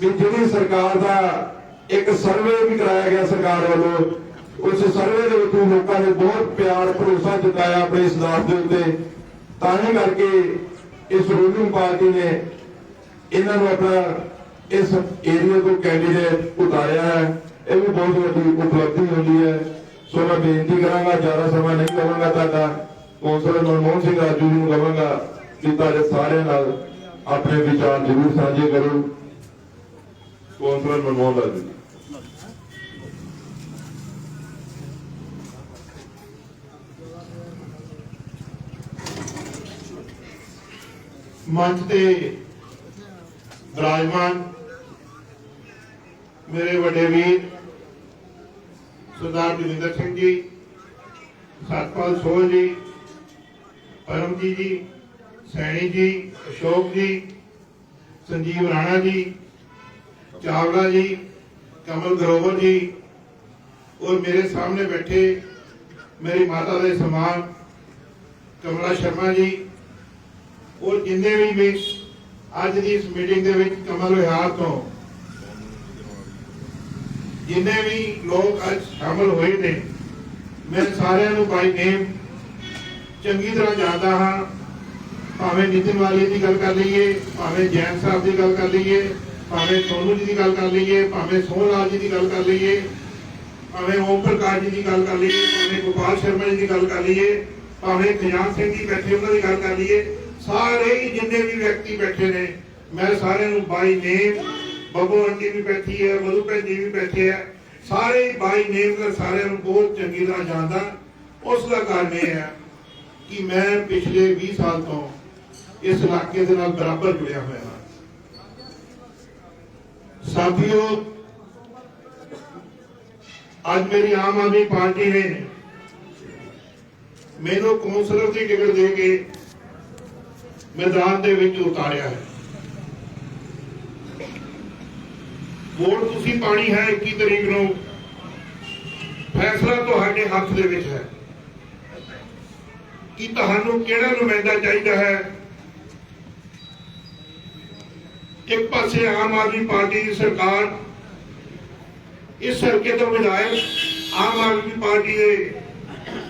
ਵੀ ਜਿਹੜੀ ਸਰਕਾਰ ਦਾ ਇੱਕ ਸਰਵੇ ਵੀ ਕਰਾਇਆ ਗਿਆ ਸਰਕਾਰ ਵੱਲੋਂ, ਉਸ ਸਰਵੇ ਦੇ ਵਿੱਚ ਲੋਕਾਂ ਨੇ ਬਹੁਤ ਪਿਆਰ, ਭਰੋਸਾ ਜਤਾਇਆ ਆਪਣੇ ਇਸ ਦਾਸ ਦੇ ਉੱਤੇ। ਤਾਂ ਹੀ ਕਰਕੇ ਇਸ ਰੂਲਿੰਗ ਪਾਰਟੀ ਨੇ ਇਹਨਾਂ ਨੂੰ ਆਪਣਾ ਇਸ ਏਰੀਆ ਤੋਂ ਕੈਂਡੀਡੇਟ ਉਤਾਰਿਆ ਹੈ। ਇਹ ਵੀ ਬਹੁਤ ਵੱਡੀ ਉਪਲਬਧੀ ਹੁੰਦੀ ਹੈ। ਸੋ ਮੈਂ ਬੇਨਤੀ ਕਰਾਂਗਾ, ਜ਼ਿਆਦਾ ਸਮਾਂ ਨਹੀਂ ਲਵਾਂਗਾ ਤੁਹਾਡਾ। ਕੌਂਸਲਰ ਮਨਮੋਹਨ ਸਿੰਘ ਰਾਜੂ ਜੀ ਨੂੰ ਕਹਾਂਗਾ ਕਿ ਤੁਹਾਡੇ ਸਾਰਿਆਂ ਨਾਲ ਆਪਣੇ ਵਿਚਾਰ ਜ਼ਰੂਰ ਸਾਂਝੇ ਕਰੋ। ਕੌਂਸਲਰ ਮਨਮੋਹਨ ਰਾਜੂ ਜੀ ਮੰਚ ਤੇ ਵਿਰਾਜਮਾਨ ਮੇਰੇ ਵੱਡੇ ਵੀਰ ਸਰਦਾਰ ਜਗਿੰਦਰ ਸਿੰਘ ਜੀ ਸਤਪਾਲ ਸੋਹ ਜੀ ਪਰਮਜੀਤ ਜੀ ਸੈਣੀ ਜੀ ਅਸ਼ੋਕ ਜੀ ਸੰਜੀਵ ਰਾਣਾ ਜੀ ਚਾਵਲਾ ਜੀ, ਕਮਲ ਗਰੋਵਰ ਜੀ, ਔਰ ਮੇਰੇ ਸਾਹਮਣੇ ਬੈਠੇ ਮੇਰੀ ਮਾਤਾ ਦੇ ਸਮਾਨ, ਕਮਲਾ ਸ਼ਰਮਾ ਜੀ, ਔਰ ਜਿੰਨੇ ਵੀ ਵੀ ਅੱਜ ਦੀ ਇਸ ਮੀਟਿੰਗ ਦੇ ਵਿੱਚ ਕਮਲ ਵਿਹਾਰ ਤੋਂ, ਜਿੰਨੇ ਵੀ ਲੋਕ ਅੱਜ ਸ਼ਾਮਲ ਹੋਏ ਨੇ, ਮੈਂ ਸਾਰਿਆਂ ਨੂੰ ਬਾਈ ਨੇਮ ਚੰਗੀ ਤਰ੍ਹਾਂ ਜਾਣਦਾ ਹਾਂ, ਭਾਵੇਂ ਨਿਤਿਨ ਵਾਲੀ ਦੀ ਗੱਲ ਕਰ ਲਈਏ, ਭਾਵੇਂ ਜੈਨ ਸਾਹਿਬ ਦੀ ਗੱਲ ਕਰ ਲਈਏ ਭਾਵੇਂ ਸੋਨੂ ਜੀ ਦੀ ਗੱਲ ਕਰ ਲਈਏ, ਭਾਵੇਂ ਸੋਹਣ ਲਾਲ ਜੀ ਦੀ ਗੱਲ ਕਰ ਲਈਏ, ਭਾਵੇਂ ਓਮ ਪ੍ਰਕਾਸ਼ ਜੀ ਦੀ ਗੱਲ ਕਰ ਲਈਏ, ਭਾਵੇਂ ਗੋਪਾਲ ਸ਼ਰਮਾ ਜੀ ਦੀ ਗੱਲ ਕਰ ਲਈਏ, ਭਾਵੇਂ ਖਜ਼ਾਨ ਸਿੰਘ ਜੀ ਬੈਠੇ ਉਹਨਾਂ ਦੀ ਗੱਲ ਕਰ ਲਈਏ, ਸਾਰੇ ਹੀ ਜਿੰਨੇ ਵੀ ਵਿਅਕਤੀ ਬੈਠੇ ਨੇ, ਮੈਂ ਸਾਰਿਆਂ ਨੂੰ ਬਾਈ ਨੇਮ ਬੱਬੂ ਆਂਟੀ ਵੀ ਬੈਠੀ ਹੈ, ਮਧੂ ਭੈਣ ਜੀ ਵੀ ਬੈਠੇ ਹੈ ਸਾਰੇ ਹੀ ਬਾਈ ਨੇਮ ਦਾ ਸਾਰਿਆਂ ਨੂੰ ਬਹੁਤ ਚੰਗੀ ਤਰ੍ਹਾਂ ਜਾਣਦਾ। ਉਸ ਦਾ ਕਾਰਨ ਇਹ ਹੈ ਕਿ ਮੈਂ ਪਿਛਲੇ 20 ਸਾਲ ਤੋਂ ਇਸ ਇਲਾਕੇ ਦੇ ਨਾਲ ਬਰਾਬਰ ਜੁੜਿਆ ਹੋਇਆ ਹਾਂ। ਸਾਥੀਓ, ਅੱਜ ਮੇਰੀ ਆਮ ਆਦਮੀ ਪਾਰਟੀ ਨੇ ਮੈਨੂੰ ਕੌਂਸਲਰ ਦੀ ਟਿਕਟ ਦੇ ਕੇ ਮੈਦਾਨ ਦੇ ਵਿੱਚ ਉਤਾਰਿਆ ਹੈ। ਵੋਟ ਤੁਸੀਂ ਪਾਣੀ ਹੈ 21 ਤਰੀਕ ਨੂੰ, ਫੈਸਲਾ ਤੁਹਾਡੇ ਹੱਥ ਦੇ ਵਿੱਚ ਹੈ। ਕਿ ਤੁਹਾਨੂੰ ਕਿਹੜਾ ਨੁਮਾਇੰਦਾ ਚਾਹੀਦਾ ਹੈ? ਇੱਕ ਪਾਸੇ ਆਮ ਆਦਮੀ ਪਾਰਟੀ ਦੀ ਸਰਕਾਰ ਇਸ ਹਲਕੇ ਤੋਂ ਵਿਧਾਇਕ ਆਮ ਆਦਮੀ ਪਾਰਟੀ ਦੇ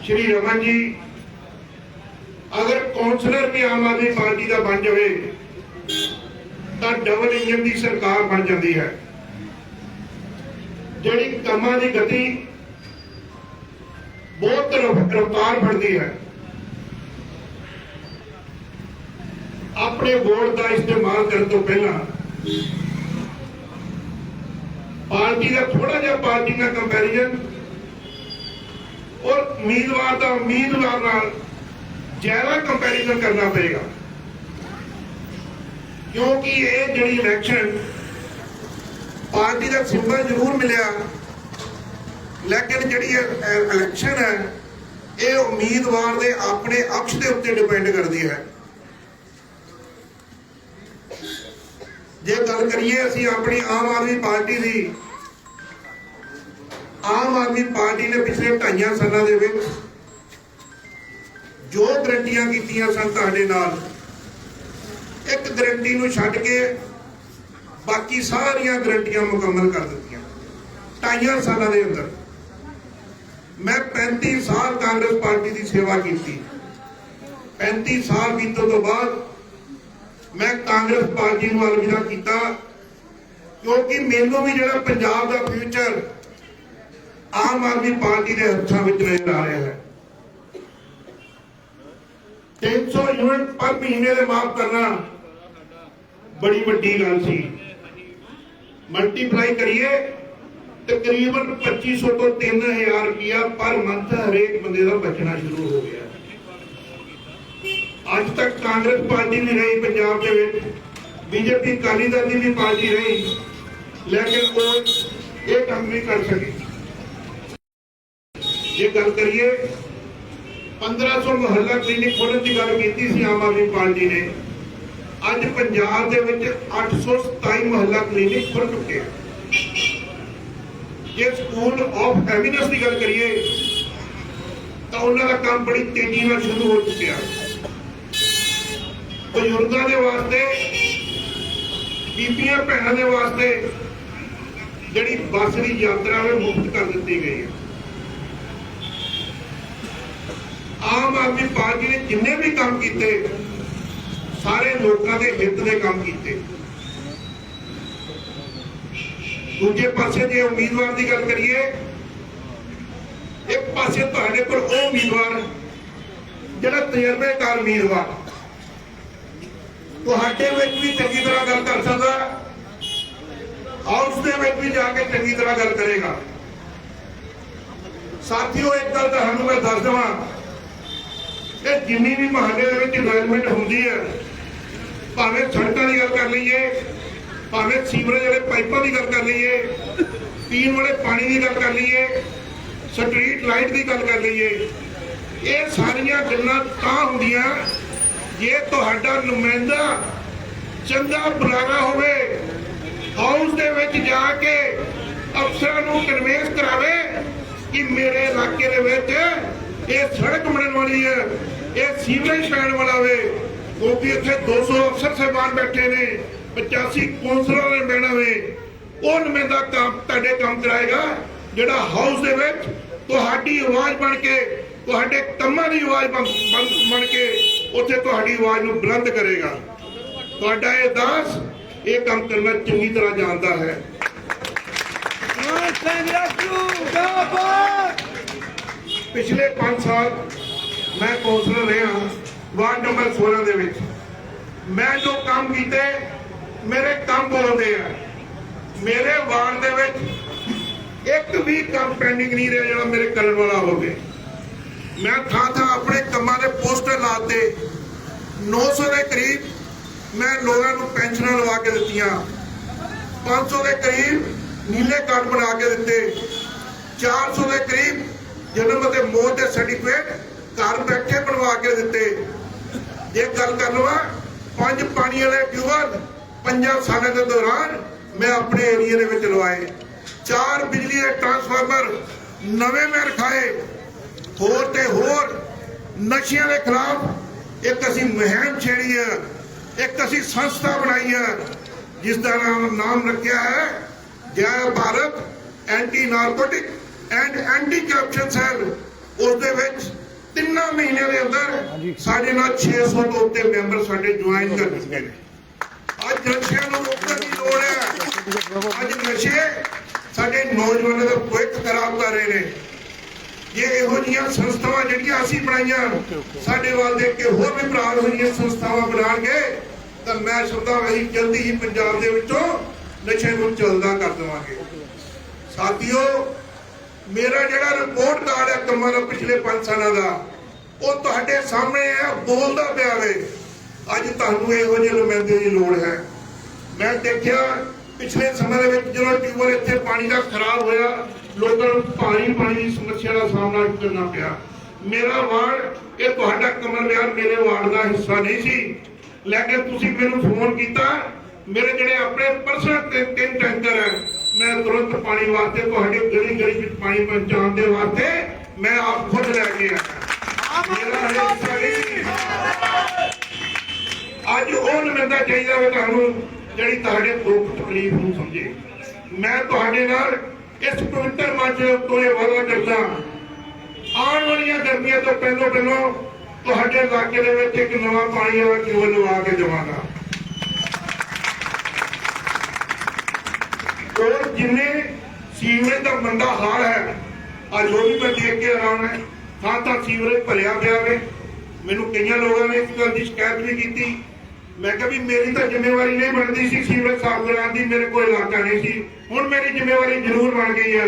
ਸ਼੍ਰੀ ਰਮਨ ਜੀ, ਅਗਰ ਕੌਂਸਲਰ ਵੀ ਆਮ ਆਦਮੀ ਪਾਰਟੀ ਦਾ ਬਣ ਜਾਵੇ, ਤਾਂ ਡਬਲ ਇੰਜਨ ਦੀ ਸਰਕਾਰ ਬਣ ਜਾਂਦੀ ਹੈ। ਜਿਹੜੀ ਕੰਮਾਂ ਦੀ ਗਤੀ ਬਹੁਤ ਰਫਤਾਰ ਬਣਦੀ ਹੈ। ਆਪਣੇ ਵੋਟ ਦਾ ਇਸਤੇਮਾਲ ਕਰਨ ਤੋਂ ਪਹਿਲਾਂ ਪਾਰਟੀ ਦਾ ਥੋੜਾ ਜਿਹਾ ਪਾਰਟੀ ਦਾ ਕੰਪੈਰੀਜ਼ਨ ਔਰ ਉਮੀਦਵਾਰ ਦਾ ਉਮੀਦਵਾਰ ਨਾਲ ਜ਼ਿਆਦਾ ਕੰਪੈਰੀਜ਼ਨ ਕਰਨਾ ਪਏਗਾ। ਕਿਉਂਕਿ ਇਹ ਜਿਹੜੀ ਇਲੈਕਸ਼ਨ ਪਾਰਟੀ ਦਾ ਸਿੰਬਲ ਜ਼ਰੂਰ ਮਿਲਿਆ, ਲੇਕਿਨ ਜਿਹੜੀ ਇਲੈਕਸ਼ਨ ਹੈ, ਇਹ ਉਮੀਦਵਾਰ ਦੇ ਆਪਣੇ ਅਕਸ਼ ਦੇ ਉੱਤੇ ਡਿਪੈਂਡ ਕਰਦੀ ਹੈ। ਜੇ ਗੱਲ ਕਰੀਏ ਅਸੀਂ ਆਪਣੀ ਆਮ ਆਦਮੀ ਪਾਰਟੀ ਦੀ, ਆਮ ਆਦਮੀ ਪਾਰਟੀ ਨੇ ਪਿਛਲੇ ਢਾਈਆਂ ਸਾਲਾਂ ਦੇ ਵਿੱਚ ਜੋ ਗਰੰਟੀਆਂ ਕੀਤੀਆਂ ਸਨ ਤੁਹਾਡੇ ਨਾਲ, ਇੱਕ ਗਰੰਟੀ ਨੂੰ ਛੱਡ ਕੇ ਬਾਕੀ ਸਾਰੀਆਂ ਗਰੰਟੀਆਂ ਮੁਕੰਮਲ ਕਰ ਦਿੱਤੀਆਂ। ਢਾਈਆਂ ਸਾਲਾਂ ਦੇ ਅੰਦਰ ਮੈਂ 35 ਸਾਲ ਕਾਂਗਰਸ ਪਾਰਟੀ ਦੀ ਸੇਵਾ ਕੀਤੀ। 35 ਸਾਲ ਬੀਤਣ ਤੋਂ ਬਾਅਦ ਮੈਂ ਕਾਂਗਰਸ ਪਾਰਟੀ ਨੂੰ ਅਲਵਿਦਾ ਕੀਤਾ, ਕਿਉਂਕਿ ਮੈਨੂੰ ਵੀ ਜਿਹੜਾ ਪੰਜਾਬ ਦਾ ਫਿਊਚਰ ਆਮ ਆਦਮੀ ਪਾਰਟੀ ਦੇ ਹੱਥਾਂ ਵਿੱਚ ਨਜ਼ਰ ਆ ਰਿਹਾ ਹੈ। 300 ਯੂਨਿਟ ਪਰ ਮਹੀਨੇ ਦੇ ਮਾਫ ਕਰਨਾ ਬੜੀ ਵੱਡੀ ਗੱਲ ਸੀ। ਮਲਟੀਪਲਾਈ ਕਰੀਏ, ਤਕਰੀਬਨ 2500 ਤੋਂ 3000 ਰੁਪਇਆ ਪਰ ਮੰਥ ਹਰੇਕ ਬੰਦੇ ਦਾ ਬਚਣਾ ਸ਼ੁਰੂ ਹੋ ਗਿਆ। ਅੱਜ ਤੱਕ ਕਾਂਗਰਸ ਪਾਰਟੀ ਵੀ ਰਹੀ, ਪੰਜਾਬ ਦੇ ਵਿੱਚ ਬੀਜੇਪੀ ਅਕਾਲੀ ਦਲ ਦੀ ਵੀ ਪਾਰਟੀ ਰਹੀ, ਲੇਕਿਨ ਉਹ ਇਹ ਕੰਮ ਨਹੀਂ ਕਰ ਸਕੀ। ਜੇ ਗੱਲ ਕਰੀਏ 1500 ਮੁਹੱਲਾ ਕਲੀਨਿਕ ਖੋਲ੍ਹਣ ਦੀ ਗੱਲ ਕੀਤੀ ਸੀ ਆਮ ਆਦਮੀ ਪਾਰਟੀ ਨੇ, ਅੱਜ ਪੰਜਾਬ ਦੇ ਵਿੱਚ 827 ਮੁਹੱਲਾ ਕਲੀਨਿਕ ਖੁੱਲ ਚੁੱਕੇ ਹਨ। ਜੇ ਸਕੂਲ ਆਫ ਹੈਵੀਨੈਸ ਦੀ ਗੱਲ ਕਰੀਏ, ਤਾਂ ਉਹਨਾਂ ਦਾ ਕੰਮ ਬੜੀ ਤੇਜ਼ੀ ਨਾਲ ਸ਼ੁਰੂ ਹੋ ਚੁੱਕਿਆ। ਬਜ਼ੁਰਗਾਂ ਦੇ ਵਾਸਤੇ, ਬੀਬੀਆਂ ਭੈਣਾਂ ਦੇ ਵਾਸਤੇ ਜਿਹੜੀ ਬੱਸ ਦੀ ਯਾਤਰਾ ਹੈ ਮੁਫਤ ਕਰ ਦਿੱਤੀ ਗਈ ਹੈ। ਆਮ ਆਦਮੀ ਪਾਰਟੀ ਨੇ ਜਿੰਨੇ ਵੀ ਕੰਮ ਕੀਤੇ, ਸਾਰੇ ਲੋਕਾਂ ਦੇ ਹਿੱਤ ਦੇ ਕੰਮ ਕੀਤੇ। ਦੂਜੇ ਪਾਸੇ ਜੇ ਉਮੀਦਵਾਰ ਦੀ ਗੱਲ ਕਰੀਏ, ਇੱਕ ਪਾਸੇ ਤੁਹਾਡੇ ਕੋਲ ਉਹ ਉਮੀਦਵਾਰ, ਜਿਹੜਾ ਤਜਰਬੇਕਾਰ ਉਮੀਦਵਾਰ। ਤੁਹਾਡੇ ਵਿੱਚ ਵੀ ਚੰਗੀ ਤਰ੍ਹਾਂ ਗੱਲ ਕਰ ਸਕਦਾ ਹਾਊਸ ਦੇ ਵਿੱਚ ਵੀ ਜਾ ਕੇ ਚੰਗੀ ਤਰ੍ਹਾਂ ਗੱਲ ਕਰੇਗਾ। ਸਾਥੀਓ, ਇੱਕ ਗੱਲ ਤੁਹਾਨੂੰ ਮੈਂ ਦੱਸ ਦੇਵਾਂ। ਕਿ ਜਿੰਨੀ ਵੀ ਮਹਾਨੇ ਦੇ ਵਿੱਚ ਡਿਵੈਲਪਮੈਂਟ ਹੁੰਦੀ ਹੈ, ਭਾਵੇਂ ਸੜਕਾਂ ਦੀ ਗੱਲ ਕਰ ਲਈਏ, ਭਾਵੇਂ ਸੀਵਰੇਜ ਵਾਲੇ ਪਾਈਪਾਂ ਦੀ ਗੱਲ ਕਰ ਲਈਏ, ਪੀਣ ਵਾਲੇ ਪਾਣੀ ਦੀ ਗੱਲ ਕਰ ਲਈਏ ਸਟਰੀਟ ਲਾਈਟ ਦੀ ਗੱਲ ਕਰ ਲਈਏ, ਇਹ ਸਾਰੀਆਂ ਗੱਲਾਂ ਤਾਂ ਹੁੰਦੀਆਂ ਜੇ ਤੁਹਾਡਾ ਨੁਮਾਇੰਦਾ ਚੰਗਾ ਬੁਲਾਰਾ ਹੋਵੇ, ਹਾਊਸ ਦੇ ਵਿੱਚ ਜਾ ਕੇ ਅਫਸਰਾਂ ਨੂੰ ਕਨਵੇਂਸ ਕਰਾਵੇ ਕਿ ਮੇਰੇ ਇਲਾਕੇ ਦੇ ਵਿੱਚ ਇਹ ਸੜਕ ਬਣਨ ਵਾਲੀ ਹੈ, ਇਹ ਸੀਵਰੇਜ ਪੈਣ ਵਾਲਾ ਵੇ। ਕਿਉਂਕਿ ਇੱਥੇ 200 ਅਫਸਰ ਸਾਹਿਬਾਨ ਬੈਠੇ ਨੇ 85 ਕੌਂਸਲਰ ਨੇ ਬਹਿਣਾ ਵੇ। ਉਹ ਨੁਮਾਇੰਦਾ ਕੰਮ ਤੁਹਾਡੇ ਕੰਮ ਕਰਾਏਗਾ, ਜਿਹੜਾ ਹਾਊਸ ਦੇ ਵਿੱਚ ਤੁਹਾਡੀ ਆਵਾਜ਼ ਬਣ ਕੇ ਤੁਹਾਡੇ ਕੰਮਾਂ ਦੀ ਆਵਾਜ਼ ਬਣ ਕੇ ਉੱਥੇ ਤੁਹਾਡੀ ਆਵਾਜ਼ ਨੂੰ ਬੁਲੰਦ ਕਰੇਗਾ। ਤੁਹਾਡਾ ਇਹ ਦਾਸ ਇਹ ਕੰਮ ਕਰਨਾ ਚੰਗੀ ਤਰ੍ਹਾਂ ਜਾਣਦਾ ਹੈ। ਪਿਛਲੇ 5 ਸਾਲ ਮੈਂ ਕੌਂਸਲਰ ਰਿਹਾ ਵਾਰਡ ਨੰਬਰ 16 ਦੇ ਵਿੱਚ। ਮੈਂ ਜੋ ਕੰਮ ਕੀਤੇ ਮੇਰੇ ਕੰਮ ਬੋਲਦੇ ਆ। ਮੇਰੇ ਵਾਰਡ ਦੇ ਵਿੱਚ ਇੱਕ ਵੀ ਕੰਮ ਪੈਂਡਿੰਗ ਨਹੀਂ ਰਿਹਾ ਜਿਹੜਾ ਮੇਰੇ ਕਰਨ ਵਾਲਾ ਹੋਵੇ ਮੈਂ ਥਾਂ ਥਾਂ ਆਪਣੇ ਕੰਮਾਂ ਦੇ ਪੋਸਟਰ ਲਾਤੇ। 900 ਦੇ ਕਰੀਬ ਮੈਂ ਲੋਕਾਂ ਨੂੰ ਪੈਨਸ਼ਨਾਂ ਲਵਾ ਕੇ ਦਿੱਤੀਆਂ। 500 ਦੇ ਕਰੀਬ ਨੀਲੇ ਕਾਰਡ ਬਣਾ ਕੇ ਦਿੱਤੇ। 400 ਦੇ ਕਰੀਬ ਜਨਮ ਅਤੇ ਮੌਤ ਦੇ ਸਰਟੀਫਿਕੇਟ ਘਰ ਬੈਠੇ ਬਣਵਾ ਕੇ ਦਿੱਤੇ। ਜੇ ਗੱਲ ਕਰ ਲਵਾਂ, ਪੰਜ ਪਾਣੀ ਵਾਲੇ ਟਿਊਬਲ ਪੰਜਾਂ ਸਾਲਾਂ ਦੇ ਦੌਰਾਨ ਮੈਂ ਆਪਣੇ ਏਰੀਆ ਦੇ ਵਿੱਚ ਲਵਾਏ। ਚਾਰ ਬਿਜਲੀ ਦੇ ਟਰਾਂਸਫਾਰਮਰ ਨਵੇਂ ਮੈਂ ਰਖਾਏ। ਹੋਰ ਤੇ ਹੋਰ ਨਸ਼ਿਆਂ ਦੇ ਖਿਲਾਫ ਇੱਕ ਅਸੀਂ ਮੁਹਿੰਮ ਛੇੜੀ ਹੈ ਇੱਕ ਅਸੀਂ ਸੰਸਥਾ ਬਣਾਈ ਹੈ ਜਿਸ ਦਾ ਨਾਮ ਨਾਮ ਰੱਖਿਆ ਹੈ Jai Bharat anti narcotic and anti corruption cell. ਉਸ ਦੇ ਵਿੱਚ ਤਿੰਨਾਂ ਮਹੀਨਿਆਂ ਦੇ ਅੰਦਰ ਸਾਡੇ ਨਾਲ 600 ਤੋਂ ਉੱਤੇ ਮੈਂਬਰ ਸਾਡੇ ਜੁਆਇਨ ਕਰ ਚੁੱਕੇ ਨੇ। ਅੱਜ ਨਸ਼ਿਆਂ ਨੂੰ ਰੋਕਣ ਦੀ ਲੋੜ ਹੈ। ਅੱਜ ਨਸ਼ੇ ਸਾਡੇ ਨੌਜਵਾਨਾਂ ਦਾ ਭਵਿੱਖ ਖਰਾਬ ਕਰ ਰਹੇ ਨੇ। ਜੇ ਇਹੋ ਜਿਹੀਆਂ ਸੰਸਥਾਵਾਂ ਜਿਹੜੀਆਂ ਅਸੀਂ ਬਣਾਈਆਂ, ਸਾਡੇ ਵੱਲ ਦੇਖ ਕੇ ਹੋਰ ਵੀ ਭਰਾ ਇਹੋ ਸੰਸਥਾਵਾਂ ਬਣਾਉਣਗੇ, ਤਾਂ ਮੈਂ ਸਮਝਦਾ ਅਸੀਂ ਜਲਦੀ ਹੀ ਪੰਜਾਬ ਦੇ ਵਿੱਚੋਂ ਨਸ਼ੇ ਨੂੰ ਚੱਲਦਾ ਕਰ ਦੇਵਾਂਗੇ। ਸਾਥੀਓ, ਮੇਰਾ ਜਿਹੜਾ ਰਿਪੋਰਟ ਕਾਰਡ ਹੈ ਕੰਮਾਂ ਦਾ ਪਿਛਲੇ 5 ਸਾਲਾਂ ਦਾ, ਉਹ ਤੁਹਾਡੇ ਸਾਹਮਣੇ ਹੈ, ਬੋਲਦਾ ਪਿਆ ਵੇ। ਅੱਜ ਤੁਹਾਨੂੰ ਇਹੋ ਜਿਹੇ ਨੁਮਾਇੰਦੇ ਦੀ ਲੋੜ ਹੈ। ਮੈਂ ਦੇਖਿਆ ਪਿਛਲੇ ਸਮੇਂ ਦੇ ਵਿੱਚ ਜਦੋਂ ਟਿਊਬਲ ਇੱਥੇ ਪਾਣੀ ਦਾ ਖਰਾਬ ਹੋਇਆ ਲੋਕਾਂ ਨੂੰ ਪਾਣੀ ਪਾਣੀ ਦੀ ਸਮੱਸਿਆ ਦਾ ਸਾਹਮਣਾ ਕਰਨਾ ਪਿਆ। ਮੇਰਾ ਵਾਰਡ, ਇਹ ਤੁਹਾਡਾ ਕਮਲ ਵਿਆਰ ਮੇਰੇ ਵਾਰਡ ਦਾ ਹਿੱਸਾ ਨਹੀਂ ਸੀ। ਲੇਕਿਨ ਤੁਸੀਂ ਮੈਨੂੰ ਫੋਨ ਕੀਤਾ। ਮੇਰੇ ਜਿਹੜੇ ਆਪਣੇ ਪਰਸਨਲ ਤਿੰਨ ਤਿੰਨ ਟੈਂਕਰ ਹੈ ਮੈਂ ਤੁਰੰਤ ਪਾਣੀ ਵਾਸਤੇ ਤੁਹਾਡੇ ਗਲੀ ਗਲੀ ਵਿੱਚ ਪਾਣੀ ਪਹੁੰਚਾਉਣ ਦੇ ਵਾਸਤੇ ਮੈਂ ਆਪ ਖੁਦ ਲੈ ਕੇ ਆਇਆ। ਮੇਰਾ ਹਿੱਸਾ ਨਹੀਂ ਅੱਜ ਉਹ ਨੁਮਾਇੰਦਾ ਚਾਹੀਦਾ ਵੇ ਤੁਹਾਨੂੰ ਜਿਹੜੀ ਤੁਹਾਡੇ ਦੁੱਖ ਤਕਲੀਫ ਨੂੰ ਸਮਝੇ। ਮੈਂ ਤੁਹਾਡੇ ਨਾਲ ਇਸ ਪਵਿੱਤਰ ਮੰਚ ਦੇ ਇਹ ਵਾਅਦਾ ਕਰਦਾ ਆਉਣ ਵਾਲੀਆਂ ਗਰਮੀਆਂ ਤੋਂ ਪਹਿਲਾਂ ਪਹਿਲਾਂ ਤੁਹਾਡੇ ਇਲਾਕੇ ਦੇ ਵਿੱਚ ਇੱਕ ਨਵਾਂ ਪਾਣੀ ਵਾਲਾ ਕਿਉਂ ਲਵਾ ਕੇ ਦੇਵਾਂਗਾ। ਔਰ ਜਿੰਨੇ ਸੀਵਰੇਜ ਦਾ ਮੰਦਾ ਹਾਲ ਹੈ, ਅੱਜ ਉਹ ਵੀ ਮੈਂ ਦੇਖ ਕੇ ਆਰਾਮ ਹੈ। ਥਾਂ ਥਾਂ ਸੀਵਰੇਜ ਭਰਿਆ ਪਿਆ ਵੇ। ਮੈਨੂੰ ਕਈਆਂ ਲੋਕਾਂ ਨੇ ਇਸ ਗੱਲ ਦੀ ਸ਼ਿਕਾਇਤ ਵੀ ਕੀਤੀ ਮੈਂ ਕਿਹਾ ਵੀ ਮੇਰੀ ਤਾਂ ਜ਼ਿੰਮੇਵਾਰੀ ਨਹੀਂ ਬਣਦੀ ਸੀ ਸੀਵਰੇਜ ਸਾਫ਼ ਕਰਾਉਣ ਦੀ ਮੇਰੇ ਕੋਲ ਇਲਾਕਾ ਨਹੀਂ ਸੀ। ਹੁਣ ਮੇਰੀ ਜ਼ਿੰਮੇਵਾਰੀ ਜ਼ਰੂਰ ਬਣ ਗਈ ਹੈ।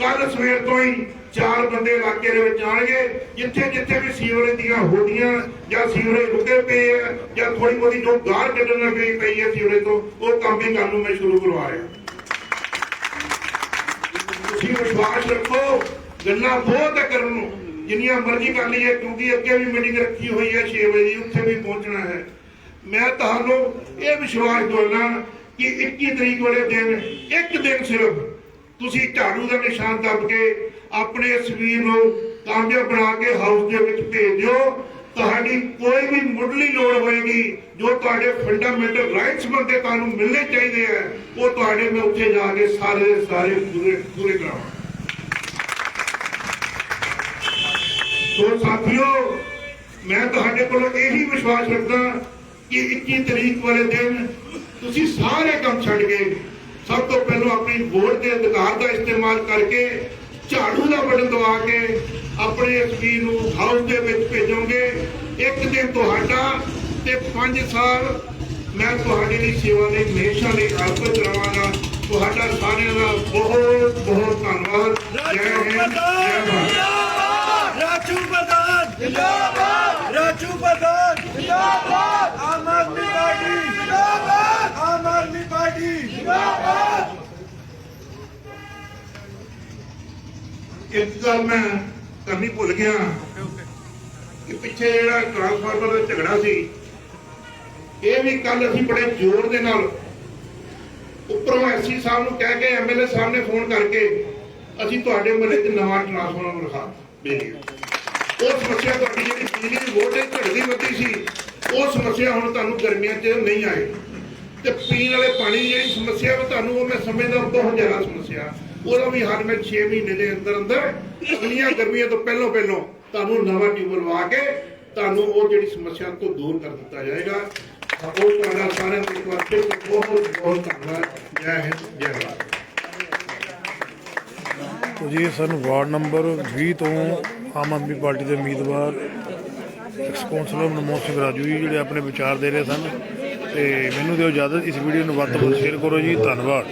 ਕੱਲ ਸਵੇਰ ਤੋਂ ਹੀ ਚਾਰ ਬੰਦੇ ਇਲਾਕੇ ਦੇ ਵਿੱਚ ਆਣਗੇ ਜਿੱਥੇ ਜਿੱਥੇ ਵੀ ਸੀਵਰੇਜ ਦੀਆਂ ਹੋਡੀਆਂ ਜਾਂ ਸੀਵਰੇਜ ਰੁਕੇ ਪਏ ਆ ਜਾਂ ਥੋੜੀ ਬਹੁਤੀ ਜੋ ਗਾਰ ਕੱਢਣ ਪਈ ਪਈ ਹੈ ਸੀਵਰੇਜ ਤੋਂ ਉਹ ਕੰਮ ਵੀ ਕਰਨ ਨੂੰ ਮੈਂ ਸ਼ੁਰੂ ਕਰਵਾ ਰਿਹਾ। ਤੁਸੀਂ ਵਿਸ਼ਵਾਸ ਰੱਖੋ ਗੱਲਾਂ ਬਹੁਤ ਕਰਨ ਨੂੰ। ਜਿੰਨੀਆਂ ਮਰਜ਼ੀ ਕਰ ਲਈਏ ਕਿਉਂਕਿ ਅੱਗੇ ਵੀ ਮੀਟਿੰਗ ਰੱਖੀ ਹੋਈ ਹੈ 6 ਵਜੇ ਦੀ, ਉੱਥੇ ਵੀ ਪਹੁੰਚਣਾ ਹੈ। ਮੈਂ ਤੁਹਾਨੂੰ ਇਹ ਵਿਸ਼ਵਾਸ ਦਿਵਾਉਣਾ ਕਿ 21 ਤਰੀਕ ਵਾਲੇ ਦਿਨ, ਇੱਕ ਦਿਨ ਸਿਰਫ ਤੁਸੀਂ ਝਾੜੂ ਦਾ ਨਿਸ਼ਾਨ ਦੱਬ ਕੇ ਆਪਣੇ ਇਸ ਵੀਰ ਨੂੰ ਕਾਮਯਾਬ ਬਣਾ ਕੇ ਹਾਊਸ ਦੇ ਵਿੱਚ ਭੇਜ। ਦਿਓ ਤੁਹਾਡੀ ਕੋਈ ਵੀ ਮੁੱਢਲੀ ਲੋੜ ਹੋਏਗੀ, ਜੋ ਤੁਹਾਡੇ ਫੰਡਾਮੈਂਟਲ ਰਾਈਟਸ ਬੰਦੇ ਤੁਹਾਨੂੰ ਮਿਲਣੇ ਚਾਹੀਦੇ ਆ, ਉਹ ਤੁਹਾਡੇ ਮੈਂ ਉੱਥੇ ਜਾ ਕੇ ਸਾਰੇ ਦੇ ਸਾਰੇ ਪੂਰੇ ਪੂਰੇ ਕਰਾਵਾਂ। ਸੋ ਸਾਥੀਓ, ਮੈਂ ਤੁਹਾਡੇ ਕੋਲੋਂ ਇਹੀ ਵਿਸ਼ਵਾਸ ਰੱਖਦਾ ਕਿ 21 ਤਰੀਕ ਵਾਲੇ ਦਿਨ ਤੁਸੀਂ ਸਾਰੇ ਕੰਮ ਛੱਡ ਕੇ ਸਭ ਤੋਂ ਪਹਿਲਾਂ ਆਪਣੀ ਵੋਟ ਦੇ ਅਧਿਕਾਰ ਦਾ ਇਸਤੇਮਾਲ ਕਰਕੇ ਝਾੜੂ ਦਾ ਬਟਨ ਦਬਾ ਕੇ ਆਪਣੇ ਐਸਪੀ ਨੂੰ ਹਾਊਸ ਦੇ ਵਿੱਚ ਭੇਜੋਗੇ। ਇੱਕ ਦਿਨ ਤੁਹਾਡਾ ਤੇ 5 ਸਾਲ ਮੈਂ ਤੁਹਾਡੇ ਲਈ ਸੇਵਾ ਲਈ ਹਮੇਸ਼ਾ ਲਈ ਅਰਪਿਤ ਰਹਾਂਗਾ। ਤੁਹਾਡਾ ਸਾਰਿਆਂ ਦਾ ਬਹੁਤ ਬਹੁਤ ਧੰਨਵਾਦ। ਜੈ ਹਿੰਦ, ਜੈ ਭਾਰਤ। ਰਾਜੂ ਪ੍ਰਧਾਨ, ਜਿੰਦਾਬਾਦ! ਰਾਜੂ ਪ੍ਰਧਾਨ ਜਿੰਦਾਬਾਦ। ਆਮ ਆਦਮੀ ਪਾਰਟੀ, ਜਿੰਦਾਬਾਦ। ਆਮ ਆਦਮੀ ਪਾਰਟੀ, ਜਿੰਦਾਬਾਦ। ਇੱਕ ਗੱਲ ਮੈਂ ਕਰਨੀ ਭੁੱਲ ਗਿਆ ਕਿ ਪਿੱਛੇ ਜਿਹੜਾ ਟਰਾਂਸਫਾਰਮਰ ਦਾ ਝਗੜਾ ਸੀ, ਇਹ ਵੀ ਕੱਲ ਅਸੀਂ ਬੜੇ ਜ਼ੋਰ ਦੇ ਨਾਲ ਉੱਪਰੋਂ ਐਸਸੀ ਸਾਹਿਬ ਨੂੰ ਕਹਿ ਕੇ ਐਮਐਲਏ ਸਾਹਿਬ ਨੇ ਫੋਨ ਕਰਕੇ ਅਸੀਂ ਤੁਹਾਡੇ ਮਹੱਲੇ 'ਚ ਨਵਾਂ ਟਰਾਂਸਫਾਰਮਰ ਰਖਾ ਦੇਣੀ ਉਹ ਸਮੱਸਿਆ ਤੁਹਾਡੀ ਜਿਹੜੀ ਬਿਜਲੀ ਦੀ ਵੋਲਟੇਜ ਘਟਦੀ ਵੱਧਦੀ ਸੀ, ਉਹ ਸਮੱਸਿਆ ਹੁਣ ਤੁਹਾਨੂੰ ਗਰਮੀਆਂ 'ਚ ਨਹੀਂ ਆਏ। ਤੇ ਪੀਣ ਵਾਲੇ ਪਾਣੀ ਦੀ ਜਿਹੜੀ ਸਮੱਸਿਆ ਵਾ ਤੁਹਾਨੂੰ, ਉਹ ਮੈਂ ਸਮਝਦਾ ਬਹੁਤ ਜ਼ਿਆਦਾ ਸਮੱਸਿਆ। ਉਹਦਾ ਵੀ ਹਰ ਮੈਂ 6 ਮਹੀਨੇ ਦੇ ਅੰਦਰ ਅੰਦਰ, ਅਗਲੀਆਂ ਗਰਮੀਆਂ ਤੋਂ ਪਹਿਲਾਂ ਪਹਿਲਾਂ ਤੁਹਾਨੂੰ ਨਵਾਂ ਟਿਊਬ ਲਵਾ ਕੇ ਤੁਹਾਨੂੰ ਉਹ ਜਿਹੜੀ ਸਮੱਸਿਆ ਤੋਂ ਦੂਰ ਕਰ ਦਿੱਤਾ ਜਾਏਗਾ। ਉਹ ਤੁਹਾਡਾ ਸਾਰਿਆਂ ਦਾ ਇੱਕ ਵਾਰ ਫਿਰ ਬਹੁਤ ਬਹੁਤ ਧੰਨਵਾਦ। ਜੈ ਹਿੰਦ, ਜੈ ਭਾਰਤ। ਤੋ ਜੀ, ਸਾਨੂੰ ਵਾਰਡ ਨੰਬਰ 20 ਤੋਂ ਆਮ ਆਦਮੀ ਪਾਰਟੀ ਦੇ ਉਮੀਦਵਾਰ ਐਕਸ-ਕੌਂਸਲਰ ਮਨਮੋਹਨ ਸਿੰਘ ਰਾਜੂ ਜੀ ਜਿਹੜੇ ਆਪਣੇ ਵਿਚਾਰ ਦੇ ਰਹੇ ਸਨ। ਤੇ ਮੈਨੂੰ ਦਿਓ ਇਜਾਜ਼ਤ, ਇਸ ਵੀਡੀਓ ਨੂੰ ਵੱਧ ਤੋਂ ਵੱਧ ਸ਼ੇਅਰ ਕਰੋ ਜੀ। ਧੰਨਵਾਦ।